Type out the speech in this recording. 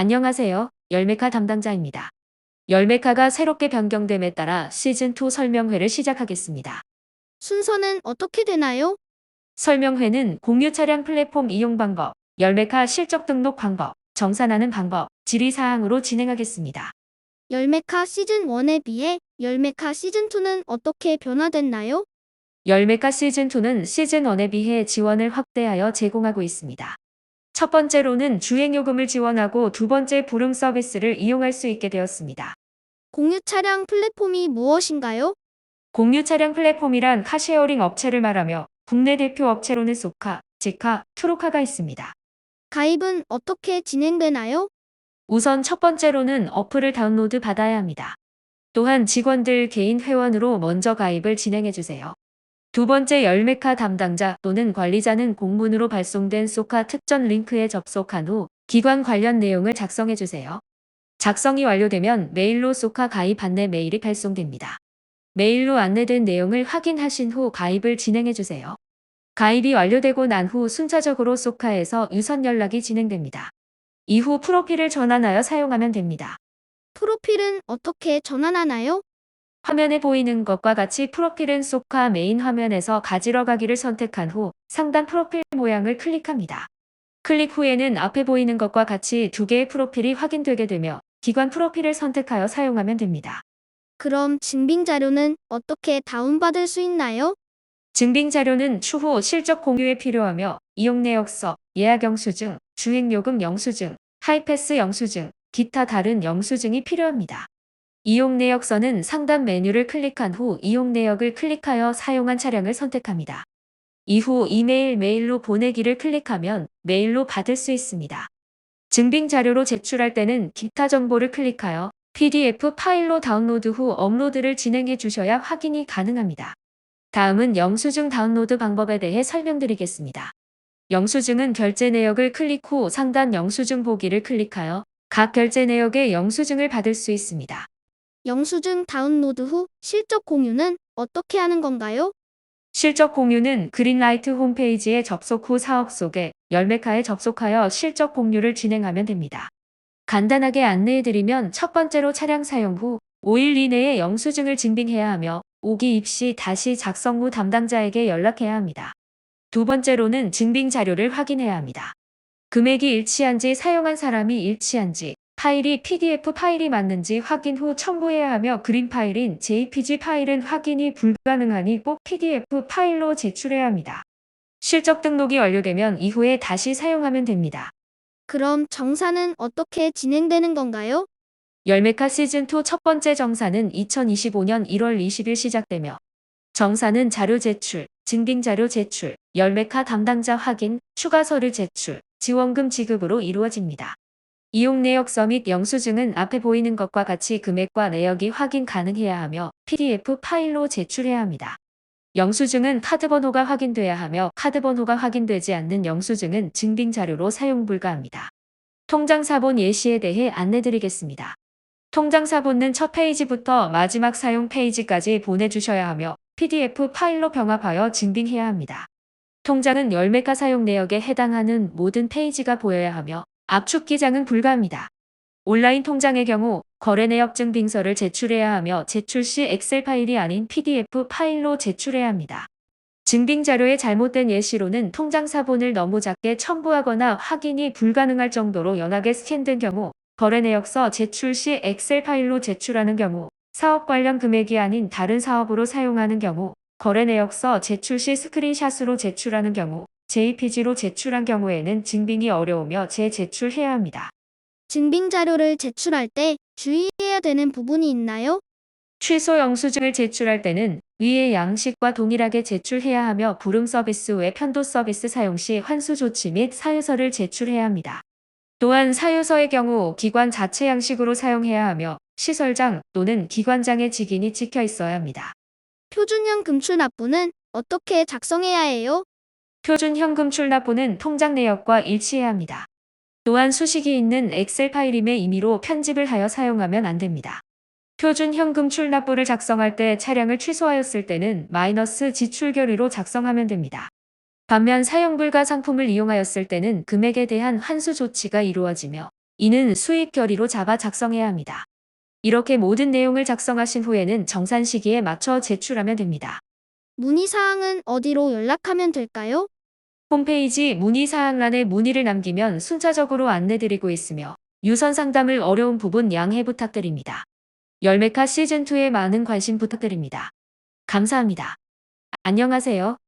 안녕하세요. 열메카 담당자입니다. 열메카가 새롭게 변경됨에 따라 시즌2 설명회를 시작하겠습니다. 순서는 어떻게 되나요? 설명회는 공유 차량 플랫폼 이용 방법, 열메카 실적 등록 방법, 정산하는 방법, 질의사항으로 진행하겠습니다. 열메카 시즌 1에 비해 열메카 시즌 2는 어떻게 변화됐나요? 열메카 시즌2는 시즌1에 비해 지원을 확대하여 제공하고 있습니다. 첫 번째로는 주행요금을 지원하고 두 번째 부름 서비스를 이용할 수 있게 되었습니다. 공유 차량 플랫폼이 무엇인가요? 공유 차량 플랫폼이란 카쉐어링 업체를 말하며 국내 대표 업체로는 소카, 지카, 트로카가 있습니다. 가입은 어떻게 진행되나요? 우선 첫 번째로는 어플을 다운로드 받아야 합니다. 또한 직원들 개인 회원으로 먼저 가입을 진행해 주세요. 두 번째 열메카 담당자 또는 관리자는 공문으로 발송된 소카 특전 링크에 접속한 후 기관 관련 내용을 작성해 주세요. 작성이 완료되면 메일로 소카 가입 안내 메일이 발송됩니다. 메일로 안내된 내용을 확인하신 후 가입을 진행해 주세요. 가입이 완료되고 난 후 순차적으로 소카에서 유선 연락이 진행됩니다. 이후 프로필을 전환하여 사용하면 됩니다. 프로필은 어떻게 전환하나요? 화면에 보이는 것과 같이 프로필은 소카 메인 화면에서 가지러 가기를 선택한 후 상단 프로필 모양을 클릭합니다. 클릭 후에는 앞에 보이는 것과 같이 두 개의 프로필이 확인되게 되며 기관 프로필을 선택하여 사용하면 됩니다. 그럼 증빙 자료는 어떻게 다운받을 수 있나요? 증빙 자료는 추후 실적 공유에 필요하며 이용 내역서, 예약 영수증, 주행요금 영수증, 하이패스 영수증, 기타 다른 영수증이 필요합니다. 이용 내역서는 상단 메뉴를 클릭한 후 이용 내역을 클릭하여 사용한 차량을 선택합니다. 이후 이메일 메일로 보내기를 클릭하면 메일로 받을 수 있습니다. 증빙 자료로 제출할 때는 기타 정보를 클릭하여 PDF 파일로 다운로드 후 업로드를 진행해 주셔야 확인이 가능합니다. 다음은 영수증 다운로드 방법에 대해 설명드리겠습니다. 영수증은 결제 내역을 클릭 후 상단 영수증 보기를 클릭하여 각 결제 내역의 영수증을 받을 수 있습니다. 영수증 다운로드 후 실적 공유는 어떻게 하는 건가요? 실적 공유는 그린라이트 홈페이지에 접속 후 사업 속에 열메카에 접속하여 실적 공유를 진행하면 됩니다. 간단하게 안내해드리면 첫 번째로 차량 사용 후 5일 이내에 영수증을 증빙해야 하며 5기 입시 다시 작성 후 담당자에게 연락해야 합니다. 두 번째로는 증빙 자료를 확인해야 합니다. 금액이 일치한지 사용한 사람이 일치한지 파일이 PDF 파일이 맞는지 확인 후 첨부해야 하며 그림 파일인 JPG 파일은 확인이 불가능하니 꼭 PDF 파일로 제출해야 합니다. 실적 등록이 완료되면 이후에 다시 사용하면 됩니다. 그럼 정산은 어떻게 진행되는 건가요? 열메카 시즌2 첫 번째 정산은 2025년 1월 20일 시작되며 정산은 자료 제출, 증빙 자료 제출, 열메카 담당자 확인, 추가 서류 제출, 지원금 지급으로 이루어집니다. 이용 내역서 및 영수증은 앞에 보이는 것과 같이 금액과 내역이 확인 가능해야 하며 PDF 파일로 제출해야 합니다. 영수증은 카드 번호가 확인돼야 하며 카드 번호가 확인되지 않는 영수증은 증빙 자료로 사용 불가합니다. 통장 사본 예시에 대해 안내드리겠습니다. 통장 사본은 첫 페이지부터 마지막 사용 페이지까지 보내주셔야 하며 PDF 파일로 병합하여 증빙해야 합니다. 통장은 열매가 사용 내역에 해당하는 모든 페이지가 보여야 하며 압축 기장은 불가합니다. 온라인 통장의 경우 거래 내역 증빙서를 제출해야 하며 제출 시 엑셀 파일이 아닌 PDF 파일로 제출해야 합니다. 증빙 자료의 잘못된 예시로는 통장 사본을 너무 작게 첨부하거나 확인이 불가능할 정도로 연하게 스캔된 경우 거래 내역서 제출 시 엑셀 파일로 제출하는 경우 사업 관련 금액이 아닌 다른 사업으로 사용하는 경우 거래 내역서 제출 시 스크린샷으로 제출하는 경우 JPG로 제출한 경우에는 증빙이 어려우며 재제출해야 합니다. 증빙 자료를 제출할 때 주의해야 되는 부분이 있나요? 취소 영수증을 제출할 때는 위의 양식과 동일하게 제출해야 하며 부름 서비스 외 편도 서비스 사용 시 환수 조치 및 사유서를 제출해야 합니다. 또한 사유서의 경우 기관 자체 양식으로 사용해야 하며 시설장 또는 기관장의 직인이 찍혀 있어야 합니다. 표준형 금출 납부는 어떻게 작성해야 해요? 표준 현금 출납부는 통장 내역과 일치해야 합니다. 또한 수식이 있는 엑셀 파일임의 임의로 편집을 하여 사용하면 안 됩니다. 표준 현금 출납부를 작성할 때 차량을 취소하였을 때는 마이너스 지출 결의로 작성하면 됩니다. 반면 사용 불가 상품을 이용하였을 때는 금액에 대한 환수 조치가 이루어지며 이는 수익 결의로 잡아 작성해야 합니다. 이렇게 모든 내용을 작성하신 후에는 정산 시기에 맞춰 제출하면 됩니다. 문의사항은 어디로 연락하면 될까요? 홈페이지 문의사항란에 문의를 남기면 순차적으로 안내드리고 있으며 유선 상담을 어려운 부분 양해 부탁드립니다. 열매카 시즌2에 많은 관심 부탁드립니다. 감사합니다. 안녕하세요.